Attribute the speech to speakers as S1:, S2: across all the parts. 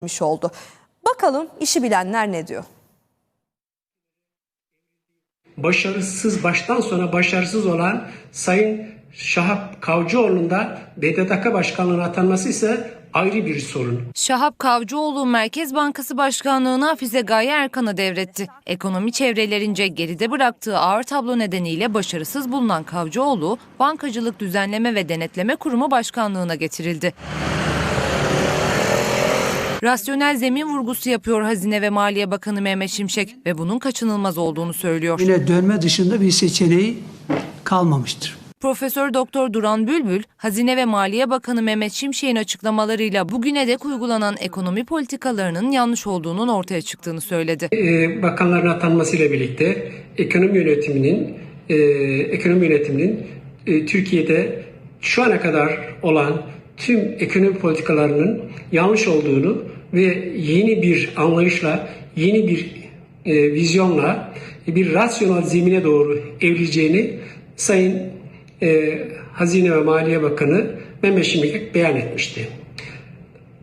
S1: etmiş oldu. Bakalım işi bilenler ne diyor?
S2: başarısız baştan sona başarısız olan Sayın Şahap Kavcıoğlu'nun da BDDK başkanlığına atanması ise ayrı bir sorun.
S3: Şahap Kavcıoğlu Merkez Bankası Başkanlığı'nı Hafize Gaye Erkan'a devretti. Ekonomi çevrelerince geride bıraktığı ağır tablo nedeniyle başarısız bulunan Kavcıoğlu, Bankacılık Düzenleme ve Denetleme Kurumu Başkanlığı'na getirildi. Rasyonel zemin vurgusu yapıyor Hazine ve Maliye Bakanı Mehmet Şimşek ve bunun kaçınılmaz olduğunu söylüyor.
S4: Yine dönme dışında bir seçeneği kalmamıştır.
S3: Profesör Doktor Duran Bülbül, Hazine ve Maliye Bakanı Mehmet Şimşek'in açıklamalarıyla bugüne dek uygulanan ekonomi politikalarının yanlış olduğunun ortaya çıktığını söyledi.
S2: Ee, bakanların atanmasıyla birlikte ekonomi yönetiminin e, ekonomi yönetiminin e, Türkiye'de şu ana kadar olan tüm ekonomi politikalarının yanlış olduğunu ve yeni bir anlayışla, yeni bir e, vizyonla bir rasyonel zemine doğru evrileceğini Sayın e, Hazine ve Maliye Bakanı Mehmet Şimşek beyan etmişti.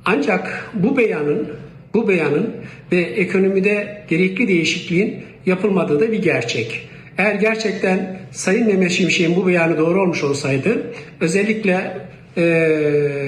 S2: Ancak bu beyanın bu beyanın ve ekonomide gerekli değişikliğin yapılmadığı da bir gerçek. Eğer gerçekten Sayın Mehmet Şimşek'in bu beyanı doğru olmuş olsaydı özellikle eee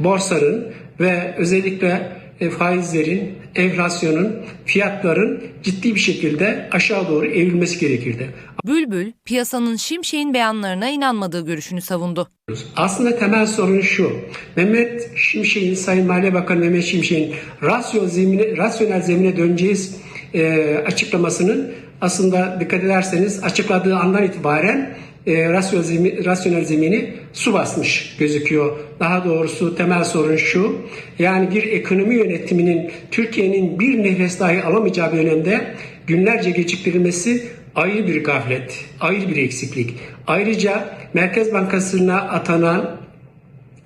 S2: borsanın ve özellikle e, faizlerin, enflasyonun, fiyatların ciddi bir şekilde aşağı doğru evrilmesi gerekirdi.
S3: Bülbül, piyasanın Şimşek'in beyanlarına inanmadığı görüşünü savundu.
S2: Aslında temel sorun şu. Mehmet Şimşek'in, Sayın Maliye Bakanı Mehmet Şimşek'in rasyonel zemine, rasyonel zemine döneceğiz e, açıklamasının aslında dikkat ederseniz açıkladığı andan itibaren e, rasyonel, zemin, rasyonel zemini su basmış gözüküyor. Daha doğrusu temel sorun şu. Yani bir ekonomi yönetiminin Türkiye'nin bir nefes dahi alamayacağı bir dönemde günlerce geciktirilmesi ayrı bir gaflet, ayrı bir eksiklik. Ayrıca Merkez Bankası'na atanan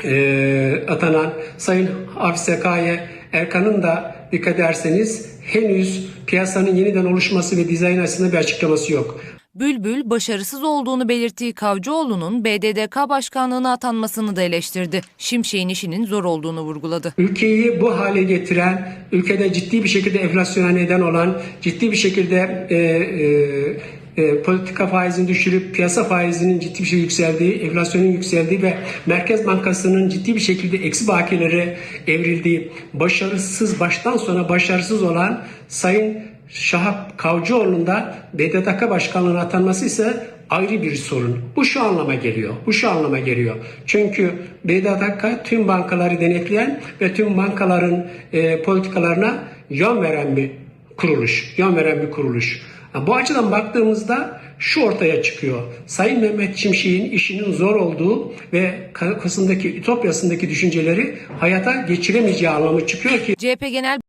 S2: e, atanan Sayın Hafize Gaye Erkan'ın da dikkat ederseniz henüz piyasanın yeniden oluşması ve dizayn arasında bir açıklaması yok.
S3: Bülbül, başarısız olduğunu belirttiği Kavcıoğlu'nun BDDK başkanlığına atanmasını da eleştirdi. Şimşek'in işinin zor olduğunu vurguladı.
S2: Ülkeyi bu hale getiren, ülkede ciddi bir şekilde enflasyona neden olan, ciddi bir şekilde e, e, e, politika faizini düşürüp piyasa faizinin ciddi bir şekilde yükseldiği, enflasyonun yükseldiği ve Merkez Bankası'nın ciddi bir şekilde eksi bakiyelere evrildiği, başarısız baştan sona başarısız olan Sayın Şahap Kavcıoğlu'nun da BDDK başkanlığına atanması ise ayrı bir sorun. Bu şu anlama geliyor. Bu şu anlama geliyor. Çünkü BDDK tüm bankaları denetleyen ve tüm bankaların e, politikalarına yön veren bir kuruluş. Yön veren bir kuruluş. Bu açıdan baktığımızda şu ortaya çıkıyor. Sayın Mehmet Şimşek'in işinin zor olduğu ve kafasındaki ütopyasındaki düşünceleri hayata geçiremeyeceği anlamı çıkıyor ki
S3: CHP Genel